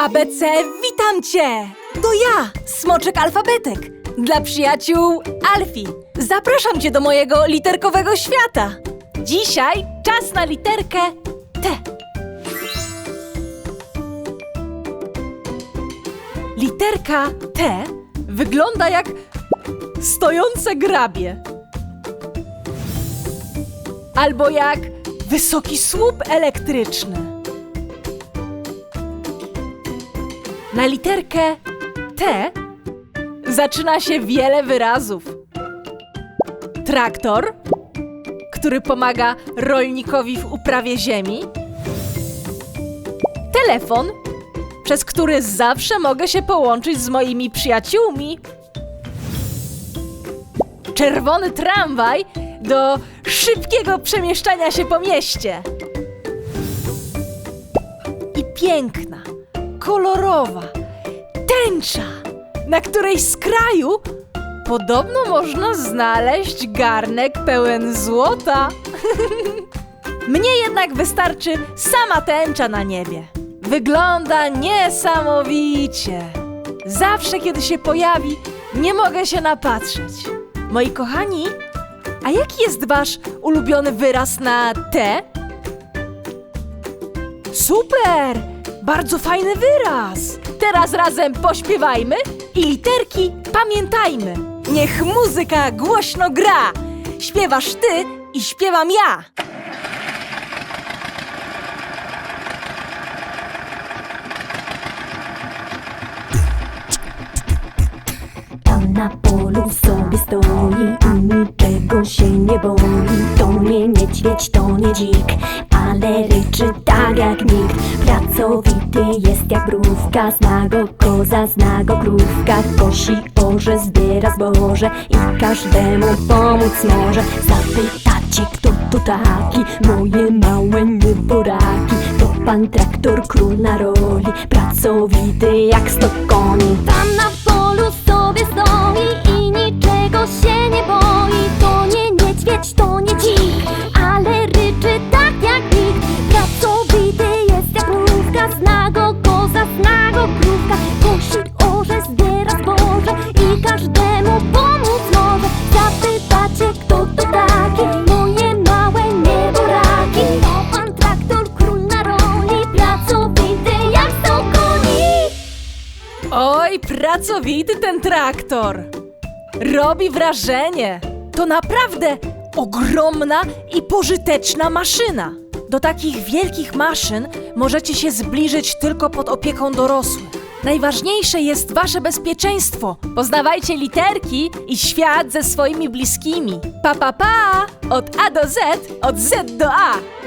ABC, witam cię! To ja, Smoczek Alfabetek, dla przyjaciół Alfie. Zapraszam cię do mojego literkowego świata. Dzisiaj czas na literkę T. Literka T wygląda jak stojące grabie. Albo jak wysoki słup elektryczny. Na literkę T zaczyna się wiele wyrazów. Traktor, który pomaga rolnikowi w uprawie ziemi. Telefon, przez który zawsze mogę się połączyć z moimi przyjaciółmi. Czerwony tramwaj do szybkiego przemieszczania się po mieście. I piękna, kolorowa tęcza, na której z kraju podobno można znaleźć garnek pełen złota. Mnie jednak wystarczy sama tęcza na niebie. Wygląda niesamowicie. Zawsze, kiedy się pojawi, nie mogę się napatrzeć. Moi kochani, a jaki jest wasz ulubiony wyraz na T? Super! Bardzo fajny wyraz! Teraz razem pośpiewajmy i literki pamiętajmy. Niech muzyka głośno gra. Śpiewasz ty i śpiewam ja. Tam na polu sobie stoi i niczego się nie boi To nie niedźwiedź, to nie dzik, ale ryczy tak jak nikt? Pracowity jest jak mrówka, zna go koza, zna go krówka. Kosi, orze, zbiera zboże i każdemu pomóc może. Zapytacie kto to taki, moje małe nieboraki To pan traktor, król na roli, pracowity jak sto koni. Tam na pracowity ten traktor. Robi wrażenie. To naprawdę ogromna i pożyteczna maszyna. Do takich wielkich maszyn możecie się zbliżyć tylko pod opieką dorosłych. Najważniejsze jest wasze bezpieczeństwo. Poznawajcie literki i świat ze swoimi bliskimi. Pa, pa, pa! Od A do Z, od Z do A.